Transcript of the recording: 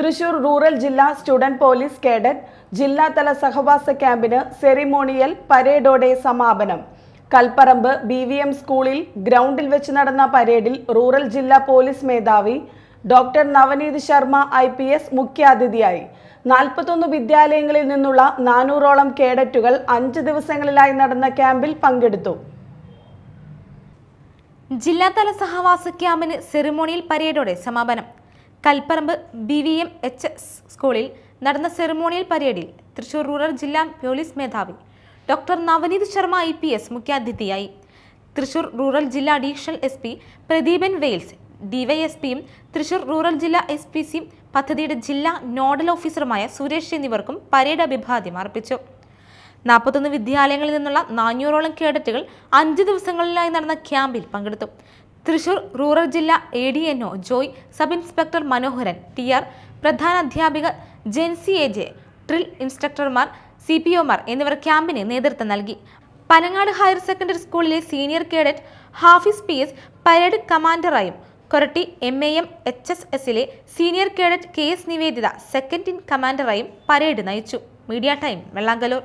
Thrissur rural ജില്ലാ student police cadet ജില്ലാതല സഹവാസ ക്യാമ്പിന് സെറിമോണിയൽ പരേഡോടെ സമാപനം. കൽപ്പറമ്പ് ബി വി എം സ്കൂളിൽ ഗ്രൗണ്ടിൽ വെച്ച് നടന്ന പരേഡിൽ റൂറൽ ജില്ലാ പോലീസ് മേധാവി doctor Navneet Sharma I P S മുഖ്യാതിഥിയായി. നാൽപ്പത്തൊന്ന് വിദ്യാലയങ്ങളിൽ നിന്നുള്ള നാനൂറോളം കേഡറ്റുകൾ അഞ്ച് ദിവസങ്ങളിലായി നടന്ന ക്യാമ്പിൽ പങ്കെടുത്തു. ജില്ലാതല സഹവാസ ക്യാമ്പിന് സെറിമോണിയൽ പരേഡോടെ സമാപനം. Kalparambu B V M H S സ്കൂളിൽ നടന്ന സെറിമോണിയൽ പരേഡിൽ തൃശൂർ റൂറൽ ജില്ലാ പോലീസ് മേധാവി doctor Navneet Sharma I P S മുഖ്യാതിഥിയായി. തൃശൂർ റൂറൽ ജില്ലാ അഡീഷണൽ എസ് പി പ്രദീപൻ വെയിൽസ് ഡിവൈഎസ്പിയും തൃശൂർ റൂറൽ ജില്ലാ എസ് പി സിയും പദ്ധതിയുടെ ജില്ലാ നോഡൽ ഓഫീസറുമായ സുരേഷ് എന്നിവർക്കും പരേഡ് അഭിവാദ്യം അർപ്പിച്ചു. നാൽപ്പത്തൊന്ന് വിദ്യാലയങ്ങളിൽ നിന്നുള്ള നാനൂറോളം കേഡറ്റുകൾ അഞ്ച് ദിവസങ്ങളിലായി നടന്ന ക്യാമ്പിൽ പങ്കെടുത്തു. തൃശൂർ റൂറൽ ജില്ല A D N O Joy sub inspector Manoharan T R പ്രധാന അധ്യാപിക ജെൻസി എ ജെ ഡ്രിൽ ഇൻസ്ട്രക്ടർമാർ സി പി ഒമാർ എന്നിവർ ക്യാമ്പിന് നേതൃത്വം നൽകി. പനങ്ങാട് ഹയർ സെക്കൻഡറി സ്കൂളിലെ senior cadet Hafis P S parade കമാൻഡറായും Koratty M A M H S എസിലെ senior cadet K S Niveditha second in കമാൻഡറായും parade നയിച്ചു. Media time Vellangallur.